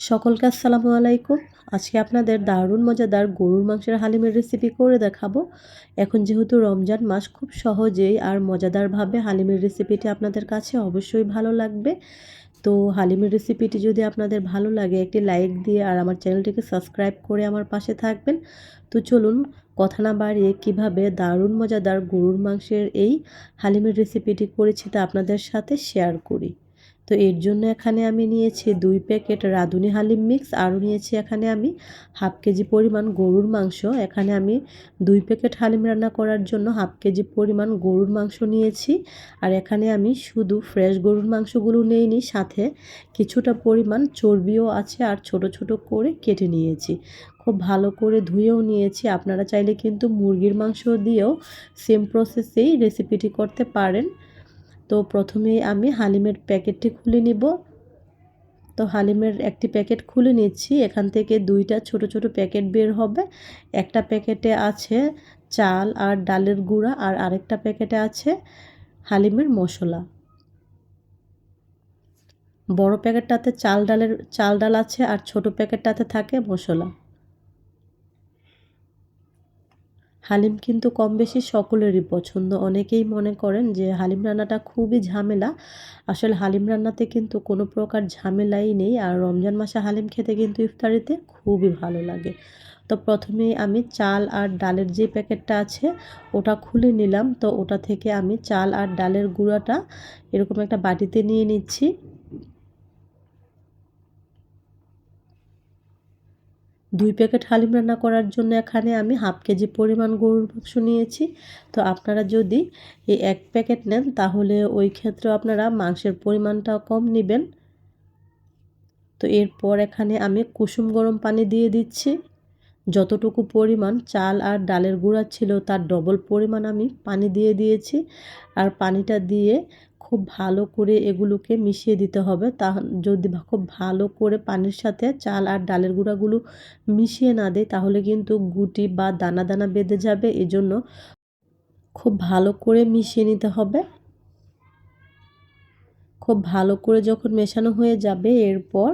সকলকে আসসালামু আলাইকুম। আজকে আপনাদের দারুণ মজাদার গরুর মাংসের হালিমের রেসিপি করে দেখাবো। এখন যেহেতু রমজান মাস, খুব সহজেই আর মজাদারভাবে হালিমের রেসিপিটি আপনাদের কাছে অবশ্যই ভালো লাগবে। তো হালিমের রেসিপিটি যদি আপনাদের ভালো লাগে, একটি লাইক দিয়ে আর আমার চ্যানেলটিকে সাবস্ক্রাইব করে আমার পাশে থাকবেন। তো চলুন, কথা না বাড়িয়ে কীভাবে দারুণ মজাদার গরুর মাংসের এই হালিমের রেসিপিটি করেছি তা আপনাদের সাথে শেয়ার করি। তো এর জন্য এখানে আমি নিয়েছি দুই প্যাকেট রাঁধুনি হালিম মিক্স, আরও নিয়েছি এখানে আমি হাফ কেজি পরিমাণ গরুর মাংস। এখানে আমি দুই প্যাকেট হালিম রান্না করার জন্য হাফ কেজি পরিমাণ গরুর মাংস নিয়েছি। আর এখানে আমি শুধু ফ্রেশ গরুর মাংসগুলো নিইনি, সাথে কিছুটা পরিমাণ চর্বিও আছে আর ছোট ছোট করে কেটে নিয়েছি। খুব ভালো করে ধুয়েও নিয়েছি, আপনারা চাইলে কিন্তু মুরগির মাংস দিয়েও সেম প্রসেসেই রেসিপিটি করতে পারেন। তো প্রথমেই আমি হালিমের প্যাকেটটি খুলে নিব। তো হালিমের একটি প্যাকেট খুলে নিচ্ছি। এখান থেকে দুইটা ছোট ছোট প্যাকেট বের হবে। একটা প্যাকেটে আছে চাল আর ডালের গুঁড়া আর আরেকটা প্যাকেটে আছে হালিমের মশলা। বড় প্যাকেটটাতে চাল ডালের, চাল ডাল আছে আর ছোট প্যাকেটটাতে থাকে মশলা। হালিম কিন্তু কম বেশি সকলেরই পছন্দ। অনেকেই মনে করেন যে হালিম রান্নাটা খুবই ঝামেলা। আসলে হালিম রান্নাতে কিন্তু কোনো প্রকার ঝামেলাই নেই আর রমজান মাসে হালিম খেতে কিন্তু ইফতারিতে খুবই ভালো লাগে। তো প্রথমেই আমি চাল আর ডালের যে প্যাকেটটা আছে ওটা খুলে নিলাম। তো ওটা থেকে আমি চাল আর ডালের গুঁড়াটা এরকম একটা বাটিতে নিয়ে নিচ্ছি। দুই প্যাকেট হালিম রান্না করার জন্য এখানে আমি হাফ কেজি পরিমাণ গরুর মাংস নিয়েছি। তো আপনারা যদি এই এক প্যাকেট নেন, তাহলে ওই ক্ষেত্রে আপনারা মাংসের পরিমাণটা কম নেবেন। তো এরপর এখানে আমি কুসুম গরম পানি দিয়ে দিচ্ছি। যতটুকু পরিমাণ চাল আর ডালের গুঁড়া ছিল, তার ডবল পরিমাণ আমি পানি দিয়ে দিয়েছি। আর পানিটা দিয়ে খুব ভালো করে এগুলোকে মিশিয়ে দিতে হবে। তা যদি খুব ভালো করে পানির সাথে চাল আর ডালের গুঁড়াগুলো মিশিয়ে না দেয়, তাহলে কিন্তু গুটি বা দানা দানা বেঁধে যাবে। এজন্য খুব ভালো করে মিশিয়ে নিতে হবে। খুব ভালো করে যখন মেশানো হয়ে যাবে, এরপর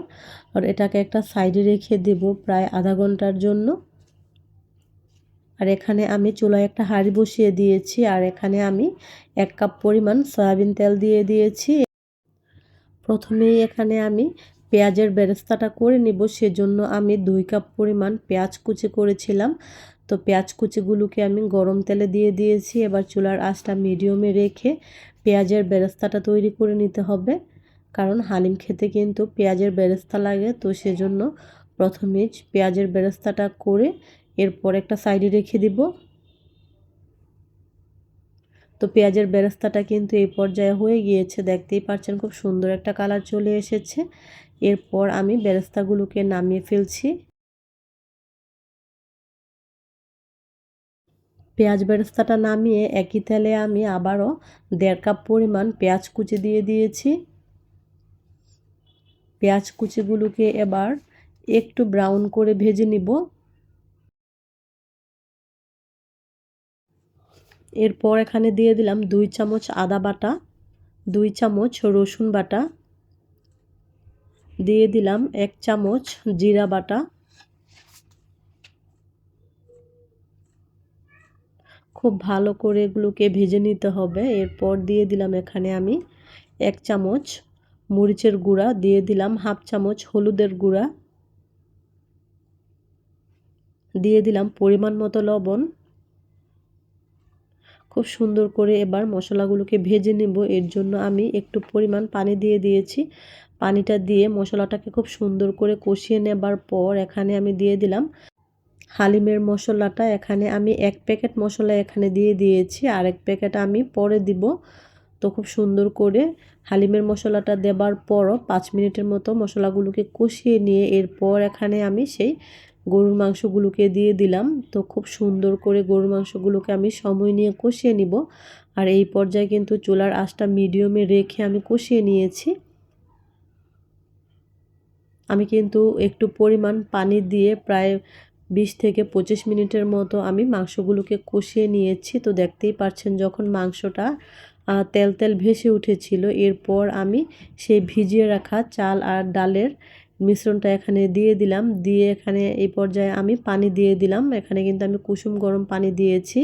এটাকে একটা সাইডে রেখে দেব প্রায় আধা ঘণ্টার জন্য। আর এখানে আমি চুলায় একটা হাঁড়ি বসিয়ে দিয়েছি, আর এখানে আমি এক কাপ পরিমাণ সয়াবিন তেল দিয়ে দিয়েছি। প্রথমেই এখানে আমি পেঁয়াজের বেরেস্তাটা করে নেব, সেজন্য আমি দুই কাপ পরিমাণ পেঁয়াজ কুচি করেছিলাম। তো পেঁয়াজ কুচিগুলোকে আমি গরম তেলে দিয়ে দিয়েছি, এবার চুলার আঁচটা মিডিয়ামে রেখে পেঁয়াজের বেরেস্তাটা তৈরি করে নিতে হবে। কারণ হালিম খেতে কিন্তু পেঁয়াজের বেরেস্তা লাগে, তো সেজন্য প্রথমে পেঁয়াজের বেরেস্তাটা করে এরপর একটা সাইডে রেখে দিব। তো পেঁয়াজের বেরেস্তাটা কিন্তু এই পর্যায়ে হয়ে গিয়েছে, দেখতেই পাচ্ছেন খুব সুন্দর একটা কালার চলে এসেছে। এরপর আমি বেরেস্তাগুলোকে নামিয়ে ফেলছি। পেঁয়াজ বেরেস্তাটা নামিয়ে একই তেলে আমি আবারও দেড় কাপ পরিমাণ পেঁয়াজ কুচি দিয়ে দিয়েছি। পেঁয়াজ কুচিগুলোকে এবার একটু ব্রাউন করে ভেজে নিব। এরপর এখানে দিয়ে দিলাম দুই চামচ আদা বাটা, দুই চামচ রসুন বাটা, দিয়ে দিলাম এক চামচ জিরা বাটা, খুব ভালো করে এগুলোকে ভেজে নিতে হবে। এরপর দিয়ে দিলাম এখানে আমি এক চামচ মরিচের গুঁড়া, দিয়ে দিলাম হাফ চামচ হলুদের গুঁড়া, দিয়ে দিলাম পরিমাণ মতো লবণ খুব সুন্দর করে এবার মশলাগুলোকে ভেজে নেব। এর জন্য আমি একটু পরিমাণ পানি দিয়ে দিয়েছি। পানিটা দিয়ে মশলাটাকে খুব সুন্দর করে কষিয়ে নেবার পর এখানে আমি দিয়ে দিলাম হালিমের মশলাটা। এখানে আমি এক প্যাকেট মশলা এখানে দিয়ে দিয়েছি। আর এক প্যাকেট আমি পরে দিব। তো খুব সুন্দর করে হালিমের মশলাটা দেবার পরও পাঁচ মিনিটের মতো মশলাগুলোকে কষিয়ে নিয়ে এরপর এখানে আমি সেই গরুর মাংসগুলোকে দিয়ে দিলাম। তো খুব সুন্দর করে গরুর মাংসগুলোকে আমি সময় নিয়ে কষিয়ে নিব। আর এই পর্যায়ে কিন্তু চুলার আঁচটা মিডিয়ামে রেখে আমি কষিয়ে নিয়েছি। আমি কিন্তু একটু পরিমাণ পানি দিয়ে প্রায় বিশ থেকে পঁচিশ মিনিটের মতো আমি মাংসগুলোকে কষিয়ে নিয়েছি। তো দেখতেই পাচ্ছেন যখন মাংসটা তেল তেল ভেসে উঠেছিল, এরপর আমি সেই ভিজিয়ে রাখা চাল আর ডালের মিশ্রণটা এখানে দিয়ে দিলাম। দিয়ে এখানে এই পর্যায়ে আমি পানি দিয়ে দিলাম। এখানে কিন্তু আমি কুসুম গরম পানি দিয়েছি।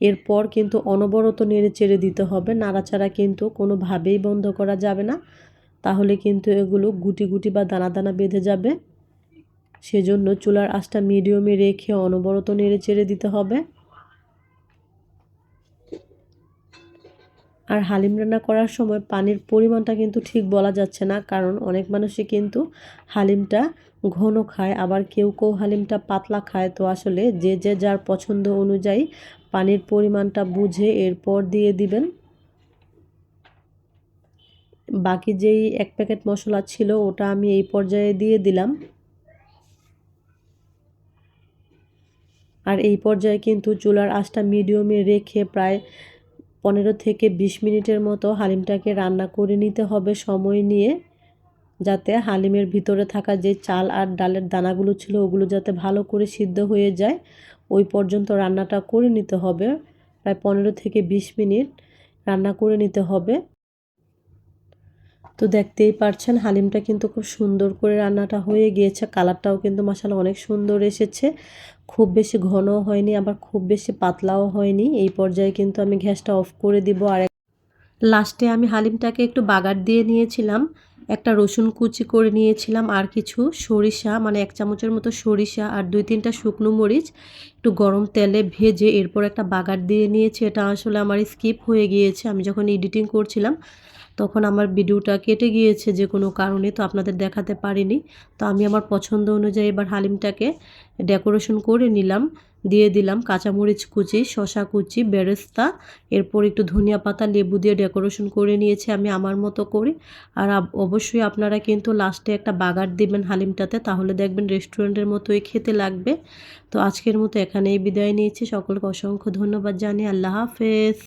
এরপর কিন্তু অনবরত নেড়ে চেড়ে দিতে হবে। নাড়াচাড়া কিন্তু কোনোভাবেই বন্ধ করা যাবে না। তাহলে কিন্তু এগুলো গুটি গুটি বা দানা দানা বেঁধে যাবে। সেজন্য চুলার আঁচটা মিডিয়ামে রেখে অনবরত নেড়ে চেড়ে দিতে হবে। আর হালিম রান্না করার সময় পানির পরিমাণটা কিন্তু ঠিক বলা যাচ্ছে না, কারণ অনেক মানুষই কিন্তু হালিমটা ঘন খায়, আবার কেউ কেউ হালিমটা পাতলা খায়। তো আসলে যে যে যার পছন্দ অনুযায়ী পানির পরিমাণটা বুঝে এরপর দিয়ে দিবেন। বাকি যেই এক প্যাকেট মশলা ছিল ওটা আমি এই পর্যায়ে দিয়ে দিলাম। আর এই পর্যায়ে কিন্তু চুলার আঁচটা মিডিয়ামে রেখে প্রায় পনেরো থেকে বিশ মিনিটের মতো হালিমটাকে রান্না করে নিতে হবে সময় নিয়ে, যাতে হালিমের ভিতরে থাকা যে চাল আর ডালের দানাগুলো ছিল ওগুলো যাতে ভালো করে সিদ্ধ হয়ে যায়, ওই পর্যন্ত রান্নাটা করে নিতে হবে। প্রায় পনেরো থেকে বিশ মিনিট রান্না করে নিতে হবে। তো দেখতেই পারছেন, হালিমটা কিন্তু খুব সুন্দর করে রান্নাটা হয়ে গিয়েছে। কালারটাও কিন্তু মশালা অনেক সুন্দর এসেছে। খুব বেশি ঘনও হয়নি, আবার খুব বেশি পাতলাও হয়নি। এই পর্যায়ে কিন্তু আমি গ্যাসটা অফ করে দিব আর লাস্টে আমি হালিমটাকে একটু বাগার দিয়ে নিয়েছিলাম, একটা রসুন কুচি করে নিয়েছিলাম আর কিছু সরিষা মানে এক চামচের মতো সরিষা আর দুই তিনটা শুকনো মরিচ, একটু গরম তেলে ভেজে এরপর একটা বাগার দিয়ে নিয়েছি। এটা আসলে আমার স্কিপ হয়ে গিয়েছে, আমি যখন এডিটিং করছিলাম তখন আমার ভিডিওটা কেটে গিয়েছে যে কোনো কারণে, তো আপনাদের দেখাতে পারিনি। তো আমি আমার পছন্দ অনুযায়ী এবার হালিমটাকে ডেকোরেশন করে নিলাম, দিয়ে দিলাম কাঁচামরিচ কুচি শশা কুচি, বেরেস্তা, এরপর একটু ধনিয়া পাতা, লেবু দিয়ে ডেকোরেশন করে নিয়েছি আমি আমার মতো করে। আর অবশ্যই আপনারা কিন্তু লাস্টে একটা বাগার দিবেন হালিমটাতে, তাহলে দেখবেন রেস্টুরেন্টের মতোই খেতে লাগবে। তো আজকের মতো এখানেই বিদায় নিয়েছি, সকলকে অসংখ্য ধন্যবাদ জানি আল্লাহ হাফেজ।